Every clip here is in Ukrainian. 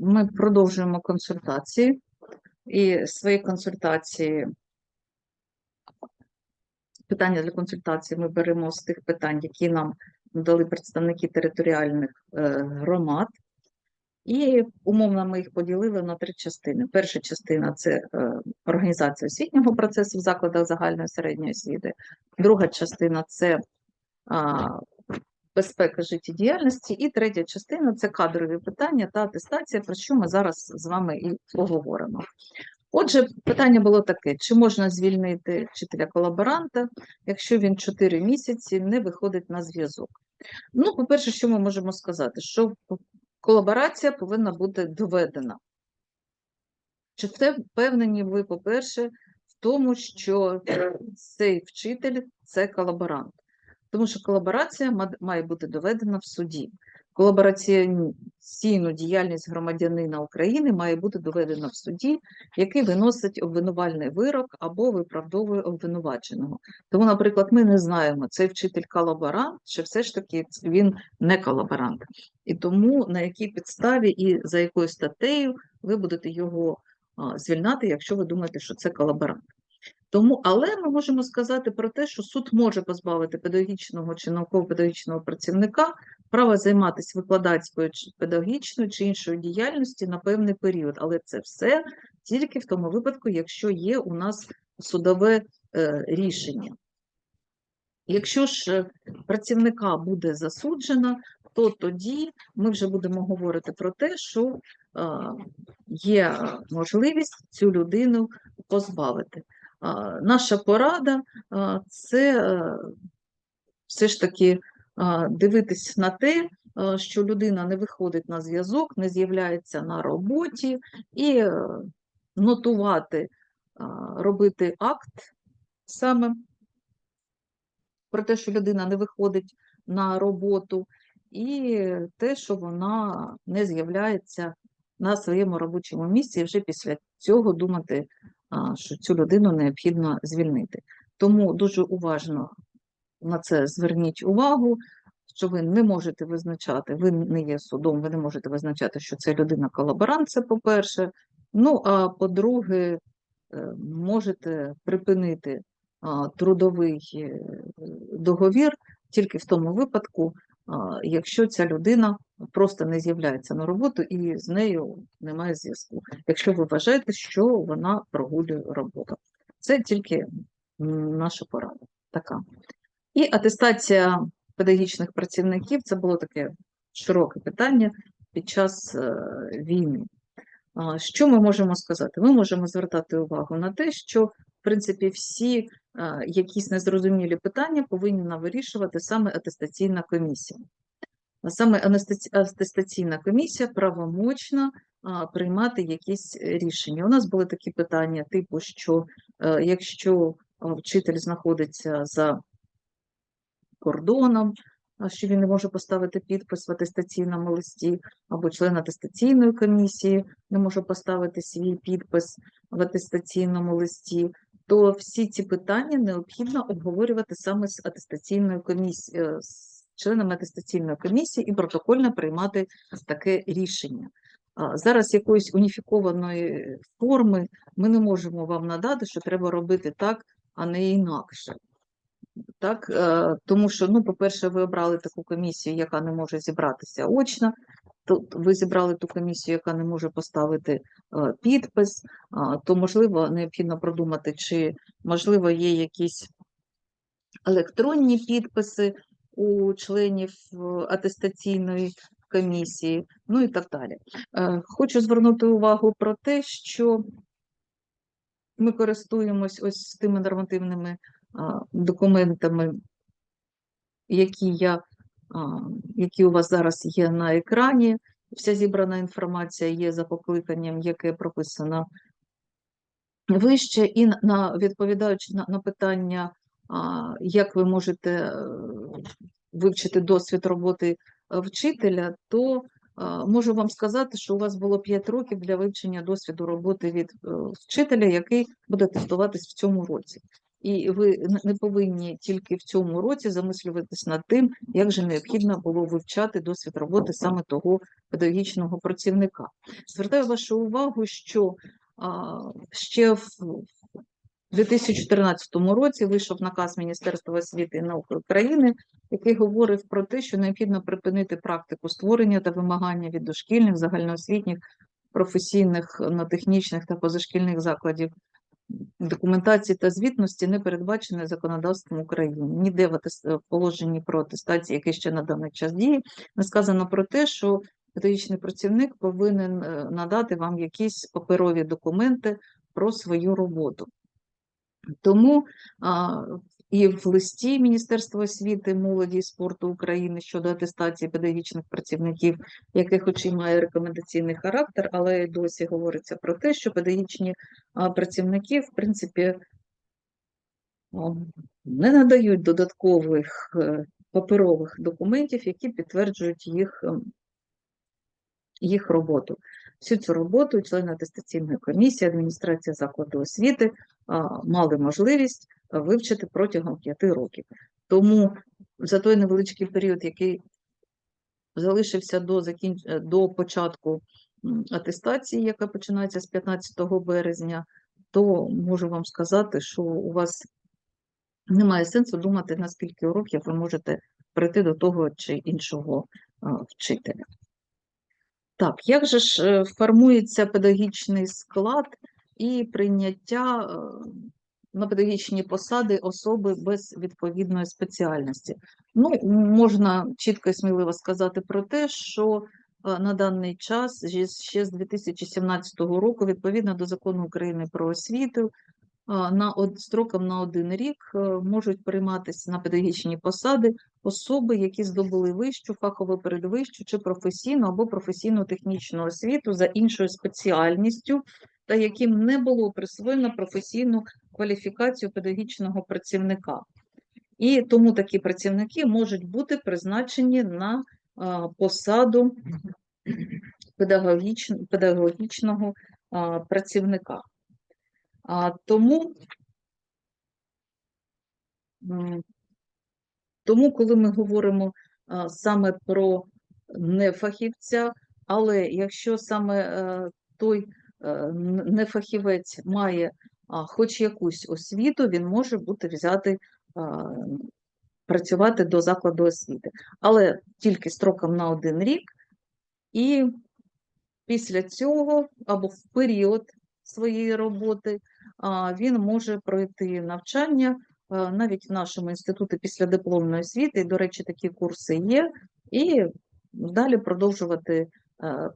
ми продовжуємо консультації. І свої консультації, питання для консультації ми беремо з тих питань, які нам дали представники територіальних е, громад. І умовно ми їх поділили на три частини. Перша частина це е, організація освітнього процесу в закладах загальної середньої освіти. Друга частина це безпека життєдіяльності. І третя частина це кадрові питання та атестація, про що ми зараз з вами і поговоримо. Отже, питання було таке: чи можна звільнити вчителя колаборанта, якщо він 4 місяці не виходить на зв'язок? Ну, по-перше, що ми можемо сказати? Що колаборація повинна бути доведена. Чи впевнені ви, по-перше, в тому, що цей вчитель це колаборант? Тому що колаборація має бути доведена в суді. Колабораційну діяльність громадянина України має бути доведена в суді, який виносить обвинувальний вирок або виправдовує обвинуваченого. Тому, наприклад, ми не знаємо, цей вчитель колаборант, чи все ж таки він не колаборант. І тому на якій підставі і за якою статтею ви будете його а, звільняти, якщо ви думаєте, що це колаборант. Тому, але ми можемо сказати про те, що суд може позбавити педагогічного чи науково-педагогічного працівника права займатися викладацькою чи педагогічною чи іншою діяльністю на певний період. Але це все тільки в тому випадку, якщо є у нас судове е, рішення. Якщо ж е, працівника буде засуджено, то тоді ми вже будемо говорити про те, що е, є можливість цю людину позбавити. Наша порада це е, все ж таки дивитись на те, що людина не виходить на зв'язок, не з'являється на роботі, і е, нотувати, робити акт саме про те, що людина не виходить на роботу, і те, що вона не з'являється на своєму робочому місці, і вже після цього думати, що цю людину необхідно звільнити. Тому дуже уважно на це зверніть увагу, що ви не можете визначати, ви не є судом, ви не можете визначати, що це людина колаборант, це по-перше. Ну, а по-друге, е, можете припинити трудовий е, договір тільки в тому випадку, якщо ця людина просто не з'являється на роботу і з нею немає зв'язку. Якщо ви вважаєте, що вона прогулює роботу. Це тільки наша порада така. І атестація педагогічних працівників це було таке широке питання під час е, війни. Що ми можемо сказати? Ми можемо звертати увагу на те, що в принципі всі е, якісь незрозумілі питання повинна вирішувати саме атестаційна комісія. Саме атестаційна комісія правомочна приймати якісь рішення. У нас були такі питання, типу, що е, якщо вчитель знаходиться за кордоном, що він не може поставити підпис в атестаційному листі, або член атестаційної комісії не може поставити свій підпис в атестаційному листі, то всі ці питання необхідно обговорювати саме з атестаційною комісією, з членами атестаційної комісії і протокольно приймати таке рішення. Зараз якоїсь уніфікованої форми ми не можемо вам надати, що треба робити так, а не інакше. Так, е, тому що, ну, по-перше, ви обрали таку комісію, яка не може зібратися очно. Тут ви зібрали ту комісію, яка не може поставити е, підпис, то можливо необхідно продумати, чи можливо є якісь електронні підписи у членів е, атестаційної комісії, ну і так далі. Е, Хочу звернути увагу про те, що ми користуємось ось тими нормативними документами, які я, які у вас зараз є на екрані. Вся зібрана інформація є за покликанням, яке прописано вище, і на- відповідаючи на, на питання, як ви можете е, вивчити досвід роботи е, вчителя, то можу вам сказати, що у вас було 5 років для вивчення досвіду роботи від е, вчителя, який буде тестуватись в цьому році. І ви не- повинні тільки в цьому році замислюватись над тим, як же необхідно було вивчати досвід роботи саме того педагогічного працівника. Звертаю вашу увагу, що а, ще в 2014 році вийшов наказ Міністерства освіти і науки України, який говорив про те, що необхідно припинити практику створення та вимагання від дошкільних, загальноосвітніх, професійних, технічних та позашкільних закладів документації та звітності, не передбачене законодавством України. Ніде в положенні про атестації, яке ще на даний час діє, не сказано про те, що педагогічний працівник повинен е, надати вам якісь паперові документи про свою роботу. Тому і в листі Міністерства освіти, молоді і спорту України щодо атестації педагогічних працівників, який хоч і має рекомендаційний характер, але й досі говориться про те, що педагогічні працівники, в принципі, не надають додаткових е, паперових документів, які підтверджують їх, ем, їх роботу. Всю цю роботу члени атестаційної комісії, адміністрація закладу освіти мали можливість вивчити протягом п'яти років. Тому за той невеличкий період, який залишився до, закін... е, до початку атестації, яка починається з 15 березня, то можу вам сказати, що у вас немає сенсу думати, на скільки уроків ви можете прийти до того чи іншого вчителя. Так, як же ж е, формується педагогічний склад і прийняття е, на педагогічні посади особи без відповідної спеціальності? Ну, можна чітко і сміливо сказати про те, що е, на даний час, ще з 2017 року, відповідно до закону України про освіту, на од- строком на один рік е, можуть прийматися на педагогічні посади особи, які здобули вищу, фахову передвищу чи професійну або професійно-технічну освіту за іншою спеціальністю, та яким не було присвоєно професійну кваліфікацію педагогічного працівника. І тому такі працівники можуть бути призначені на посаду педагогіч- педагогічного працівника. Тому, тому, коли ми говоримо саме про нефахівця, але якщо саме е, той е, н- нефахівець має хоч якусь освіту, він може бути взятий а, працювати до закладу освіти, але тільки строком на один рік, і після цього або в період своєї роботи він може пройти навчання навіть в нашому інституті післядипломної освіти. і, До речі, такі курси є, і далі продовжувати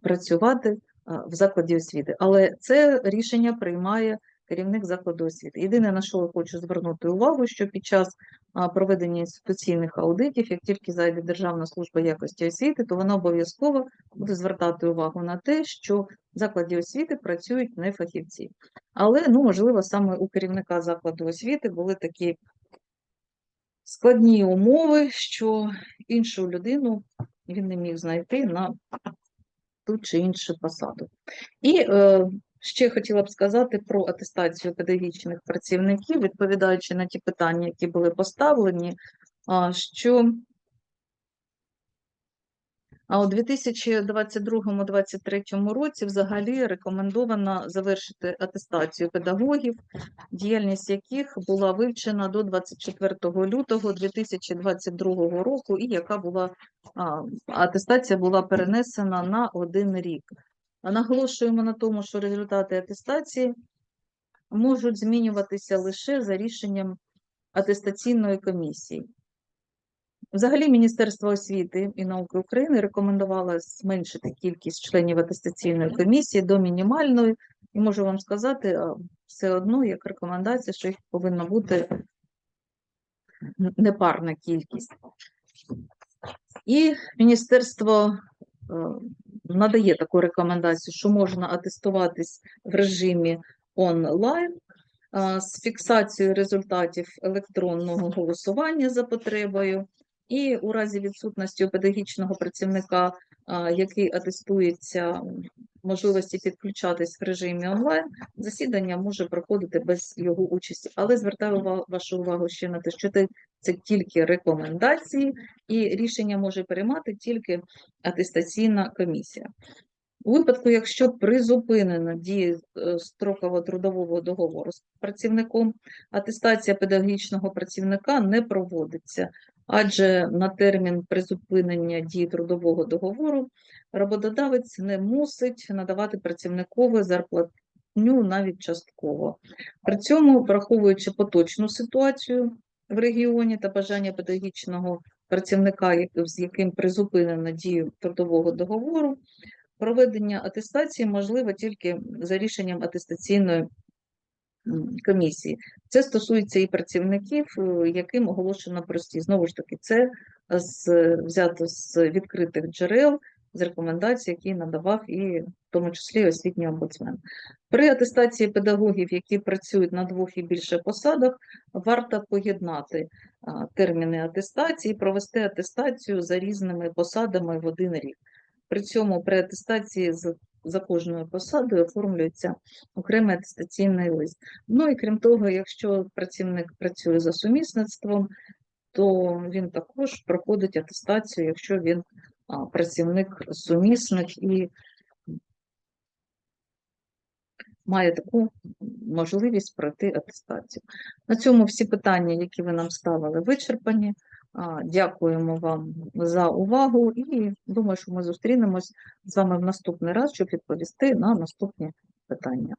працювати в закладі освіти. Але це рішення приймає керівник закладу освіти. Єдине, на що я хочу звернути увагу, що під час проведення інституційних аудитів, як тільки зайде Державна служба якості освіти, то вона обов'язково буде звертати увагу на те, що в закладі освіти працюють не фахівці. Але, ну, можливо, саме у керівника закладу освіти були такі складні умови, що іншу людину він не міг знайти на ту чи іншу посаду. І е, ще хотіла б сказати про атестацію педагогічних працівників, відповідаючи на ті питання, які були поставлені, що а у 2022-2023 році взагалі рекомендовано завершити атестацію педагогів, діяльність яких була вивчена до 24 лютого 2022 року, і яка була атестація була перенесена на один рік. Наголошуємо на тому, що результати атестації можуть змінюватися лише за рішенням атестаційної комісії. Взагалі, Міністерство освіти і науки України рекомендувало зменшити кількість членів атестаційної комісії до мінімальної, і можу вам сказати, все одно як рекомендація, що їх повинна бути непарна кількість. І міністерство е, надає таку рекомендацію, що можна атестуватись в режимі онлайн з фіксацією результатів електронного голосування за потребою. І у разі відсутності у педагогічного працівника, який атестується можливості підключатись в режимі онлайн, засідання може проходити без його участі. Але звертаю вашу увагу ще на те, що це, тільки рекомендації, і рішення може приймати тільки атестаційна комісія. У випадку, якщо призупинена дія е, строково-трудового договору з працівником, атестація педагогічного працівника не проводиться, адже на термін призупинення дії трудового договору роботодавець не мусить надавати працівникові зарплатню навіть частково. При цьому, враховуючи поточну ситуацію в регіоні та бажання педагогічного працівника, з яким призупинено дію трудового договору, проведення атестації можливо тільки за рішенням атестаційної комісії. Це стосується і працівників, е, яким оголошено прості. Знову ж таки, це з, взято з відкритих джерел, з рекомендацій, які надавав і в тому числі освітній омбудсмен. При атестації педагогів, які працюють на двох і більше посадах, варто поєднати терміни атестації, провести атестацію за різними посадами в один рік. При цьому при атестації з- за кожною посадою оформлюється окремий атестаційний лист. Ну і крім того, якщо працівник працює за сумісництвом, то він також проходить атестацію, якщо він а, працівник сумісник і має таку можливість пройти атестацію. На цьому всі питання, які ви нам ставили, вичерпані. Дякуємо вам за увагу і думаю, що ми зустрінемось з вами в наступний раз, щоб відповісти на наступні питання.